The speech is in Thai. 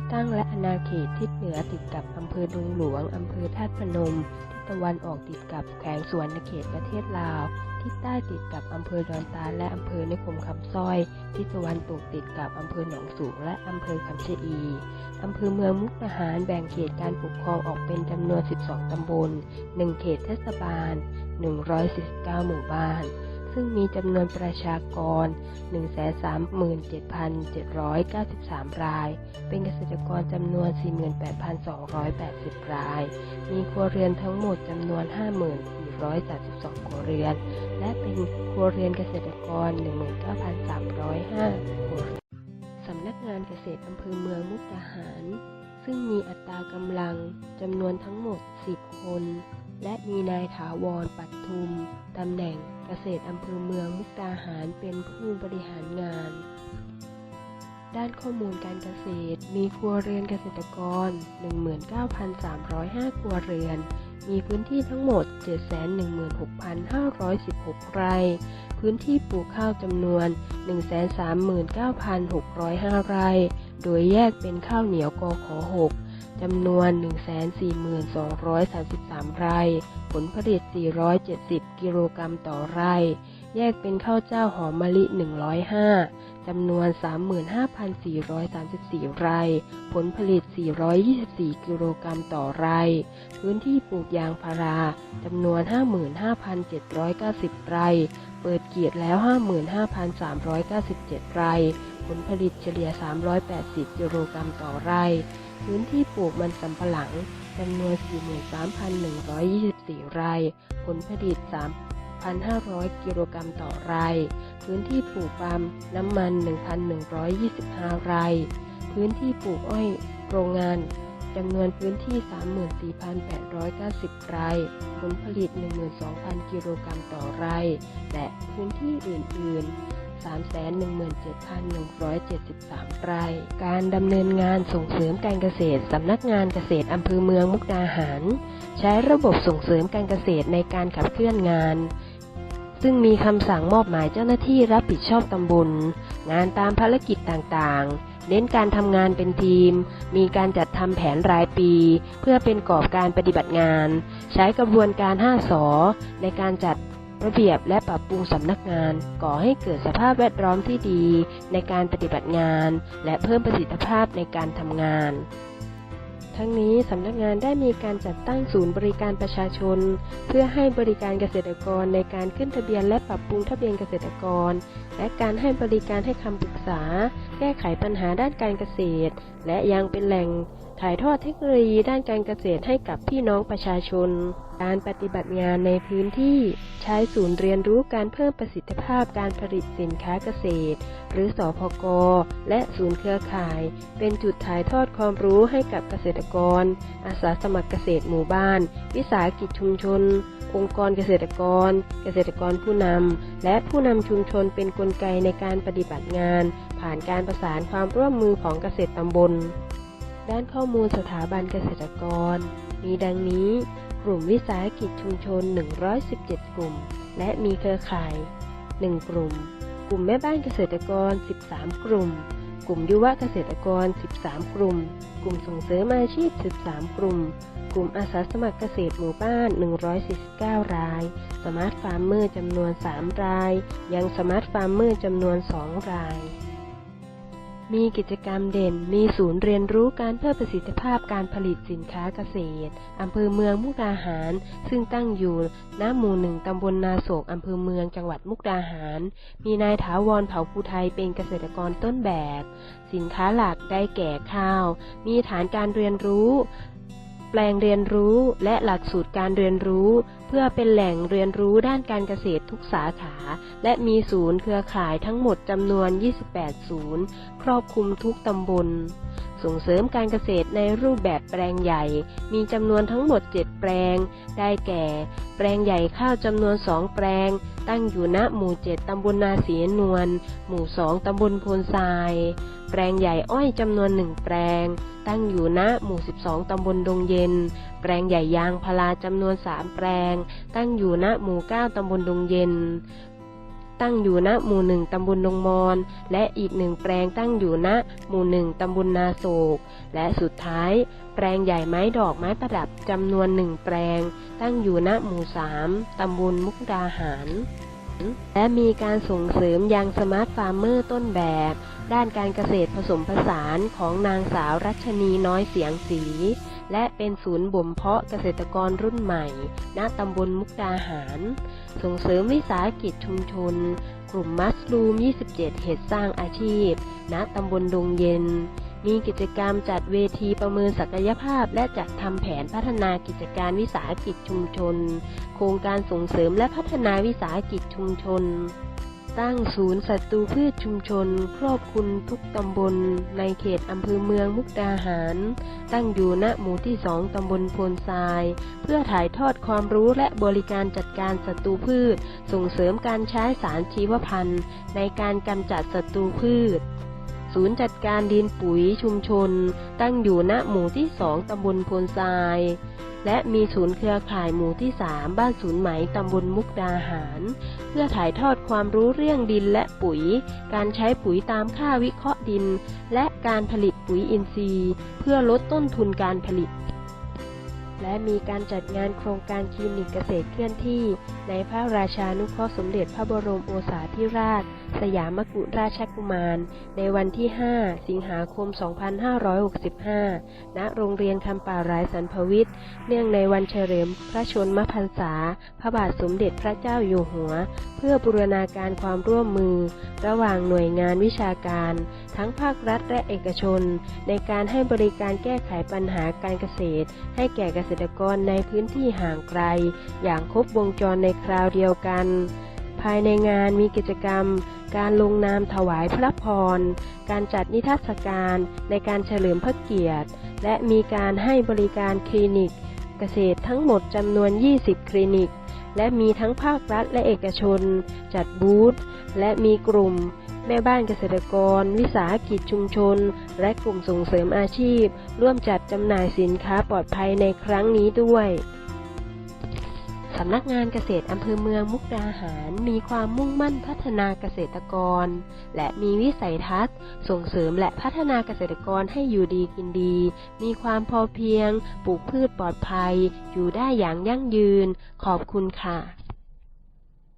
ที่ตั้งและอาณาเขตทิศเหนือติดกับอำเภอดงหลวง อำเภอธาตุพนม ทิศตะวันออกติดกับแขวงสวนเขตประเทศลาว ทิศใต้ติดกับอำเภอดอนตาและอำเภอนิคมคำสร้อย ทิศตะวันตกติดกับอำเภอหนองสูงและอำเภอคำชะอี อำเภอเมืองมุกดาหารแบ่งเขตการปกครองออกเป็นจำนวน 12 ตำบล 1 เขตเทศบาล 149 หมู่บ้าน ซึ่งมีจำนวนประชากร 137,793 ราย เป็นเกษตรกรจำนวน 48,280 ราย มีครัวเรือนทั้งหมดจำนวน5432 ครัวเรือน และเป็นครัวเรือนเกษตรกร 19,305ครัวเรือนสำนักงานเกษตรอำเภอเมืองมุกดาหาร ซึ่งมีอัตรากำลังจำนวนทั้งหมด 10 คนและมีนายถาวรปัตทุม ตำแหน่ง เกษตรอำเภอเมืองมุกดาหารเป็นผู้บริหารงาน ด้านข้อมูลการเกษตรมีครัวเรือนเกษตรกร 19,305 ครัวเรือน มีพื้นที่ทั้งหมด 716,516 ไร่ พื้นที่ปลูกข้าวจำนวน 139,605 ไร่ โดยแยกเป็นข้าวเหนียวกข6 จำนวน 142,33 ไร่ ผลผลิต 470 กิโลกรรัมต่อไร่ แยกเป็นข้าวเจ้าหอมมะลิ 105 จำนวน 35,434 ไร่ ผลผลิต 424 กิโลกรรัมต่อไร่ พื้นที่ปลูกยางพารา จำนวน 55,790 ไร่ เปิดเกียรติแล้ว 55,397 ไร่ ลผลิตเฉลี่ย 380 กิโลกรัมต่อไร่ พื้นที่ปลูกมันสำปะหลังจำนวน 43,124 ไร่ ผลผลิต 3,500 กิโลกรัมต่อไร่ พื้นที่ปลูกปาล์มน้ำมัน 1,125 ไร่ พื้นที่ปลูกอ้อยโรงงานจำนวนพื้นที่ 34,890 ไร่ ผลผลิต 12,000 กิโลกรัมต่อไร่ และพื้นที่อื่น ๆ 317,173 ไร่ การดำเนินงานส่งเสริมการเกษตรสำนักงานเกษตรอำเภอเมืองมุกดาหาร ใช้ระบบส่งเสริมการเกษตรในการขับเคลื่อนงาน ซึ่งมีคำสั่งมอบหมายเจ้าหน้าที่รับผิดชอบตำบล งานตามภารกิจต่างๆเน้นการทำงานเป็นทีม มีการจัดทำแผนรายปี เพื่อเป็นกรอบการปฏิบัติงาน ใช้กระบวนการ 5สอในการจัด ระเบียบและปรับปรุงสำนักงาน ก่อให้เกิดสภาพแวดล้อมที่ดีในการปฏิบัติงาน และเพิ่มประสิทธิภาพในการทำงาน ทั้งนี้สำนักงานได้มีการจัดตั้งศูนย์บริการประชาชน เพื่อให้บริการเกษตรกรในการขึ้นทะเบียนและปรับปรุงทะเบียนเกษตรกร และการให้บริการให้คำปรึกษา แก้ไขปัญหาด้านการเกษตร และยังเป็นแหล่ง ถ่ายทอดเทคโนโลยีด้านการเกษตรให้กับพี่น้องประชาชน การปฏิบัติงานในพื้นที่ ใช้ศูนย์เรียนรู้การเพิ่มประสิทธิภาพการผลิตสินค้าเกษตร หรือสอพกและศูนย์เครือข่าย เป็นจุดถ่ายทอดความรู้ให้กับเกษตรกร อาสาสมัครเกษตรหมู่บ้าน วิสาหกิจชุมชน องค์กรเกษตรกร เกษตรกรผู้นำและผู้นำชุมชนเป็นนกลไกในการปฏิบัติงาน ผ่านการประสานความร่วมมือของเกษตรตำบล ด้านข้อมูลสถาบันเกษตรกร มีดังนี้ กลุ่มวิสาหกิจชุมชน 117 กลุ่ม และมีเครือข่าย 1 กลุ่ม กลุ่มแม่บ้านเกษตรกร 13 กลุ่ม กลุ่มยุวเกษตรกร 13 กลุ่ม กลุ่มส่งเสริมอาชีพ 13 กลุ่ม กลุ่มอาสาสมัครเกษตรหมู่บ้าน 149 ราย สมาร์ทฟาร์มเมอร์จำนวน 3 ราย ยังสมาร์ทฟาร์มเมอร์จำนวน 2 ราย มีกิจกรรมเด่น มีศูนย์เรียนรู้การเพิ่มประสิทธิภาพการผลิตสินค้าเกษตร อำเภอเมืองมุกดาหาร ซึ่งตั้งอยู่ณหมู่หนึ่งตำบลนาโศกอำเภอเมืองจังหวัดมุกดาหาร มีนายถาวรเผาภูไทยเป็นเกษตรกรต้นแบบ สินค้าหลักได้แก่ข้าว มีฐานการเรียนรู้ แปลงเรียนรู้และหลักสูตรการเรียนรู้ เพื่อเป็นแหล่งเรียนรู้ด้านการเกษตรทุกสาขา และมีศูนย์เครือข่ายทั้งหมดจำนวน 28 ศูนย์ ครอบคลุมทุกตำบล ส่งเสริมการเกษตรในรูปแบบแปลงใหญ่ มีจำนวนทั้งหมด 7 แปลง ได้แก่ แปลงใหญ่ข้าวจำนวน 2 แปลง ตั้งอยู่ณหมู่ 7 ตำบลนาเสียนวล หมู่ 2 ตำบลโพนทราย แปลงใหญ่อ้อยจำนวน 1 แปลง ตั้งอยู่ณหมู่ 12 ตำบลดงเย็น แปลงใหญ่ยางพาราจำนวน 3 แปลง ตั้งอยู่ณหมู่ 9 ตำบลดงเย็น ตั้งอยู่ณหมู่หนึ่งตำบลดงมอน และอีกหนึ่งแปลงตั้งอยู่ณหมู่หนึ่งตำบลนาโศก และสุดท้าย แปลงใหญ่ไม้ดอกไม้ประดับจำนวนหนึ่งแปลง ตั้งอยู่ณหมู่สามตำบลมุกดาหาร และมีการส่งเสริมยังสมาร์ทฟาร์มเมอร์ต้นแบบ ด้านการเกษตรผสมผสานของนางสาวรัชนีน้อยเสียงสี และเป็นศูนย์บ่มเพาะเกษตรกรรุ่นใหม่ ณ ตำบลมุกดาหาร ส่งเสริมวิสาหกิจชุมชน กลุ่มมัสลูม 27 เหตุสร้างอาชีพ ณ ตำบลดงเย็น มีกิจกรรมจัดเวทีประเมินศักยภาพ และจัดทำแผนพัฒนากิจการวิสาหกิจชุมชน โครงการส่งเสริมและพัฒนาวิสาหกิจชุมชน ตั้งศูนย์ศัตรูพืชชุมชน ครอบคลุมทุกตำบล ในเขตอำเภอเมืองมุกดาหาร ตั้งอยู่ณหมู่ที่สองตำบลโพนทราย เพื่อถ่ายทอดความรู้และบริการจัดการศัตรูพืช ส่งเสริมการใช้สารชีวพันธุ์ ในการกำจัดศัตรูพืชศูนย์จัดการดินปุ๋ยชุมชน ตั้งอยู่ณหมู่ที่สองตำบลโพนทราย และมีศูนย์เครือข่ายหมู่ที่ 3 บ้านศูนย์ไหมตำบลมุกดาหาร เพื่อถ่ายทอดความรู้เรื่องดินและปุ๋ย การใช้ปุ๋ยตามค่าวิเคราะห์ดิน และการผลิตปุ๋ยอินทรีย์ เพื่อลดต้นทุนการผลิต และมีการจัดงานโครงการคลินิกเกษตรเคลื่อนที่ ในพระราชานุเคราะห์สมเด็จพระบรมโอษาธิราช สยามกุฎราชกุมาร ในวันที่ 5 สิงหาคม 2565 ณ โรงเรียนคำป่ารายสันพวิทย์ เนื่องในวันเฉลิมพระชนมพรรษา พระบาทสมเด็จพระเจ้าอยู่หัว เพื่อบูรณาการความร่วมมือ ระหว่างหน่วยงานวิชาการ ทั้งภาครัฐและเอกชน ในการให้บริการแก้ไขปัญหาการเกษตร ให้แก่เกษตรกรในพื้นที่ห่างไกล อย่างครบวงจรในคราวเดียวกัน ภายในงานมีกิจกรรม การลงนามถวายพระพร การจัดนิทรรศการในการเฉลิมพระเกียรติ และมีการให้บริการคลินิก เกษตรทั้งหมดจำนวน 20 คลินิก และมีทั้งภาครัฐและเอกชน จัดบูธและมีกลุ่มแม่บ้านเกษตรกร วิสาหกิจชุมชน และกลุ่มส่งเสริมอาชีพ ร่วมจัดจำหน่ายสินค้าปลอดภัยในครั้งนี้ด้วย สำนักงานเกษตรอำเภอเมืองมุกดาหาร มีความมุ่งมั่นพัฒนาเกษตรกร และมีวิสัยทัศน์ ส่งเสริมและพัฒนาเกษตรกรให้อยู่ดีกินดี มีความพอเพียง ปลูกพืชปลอดภัย อยู่ได้อย่างยั่งยืน ขอบคุณค่ะ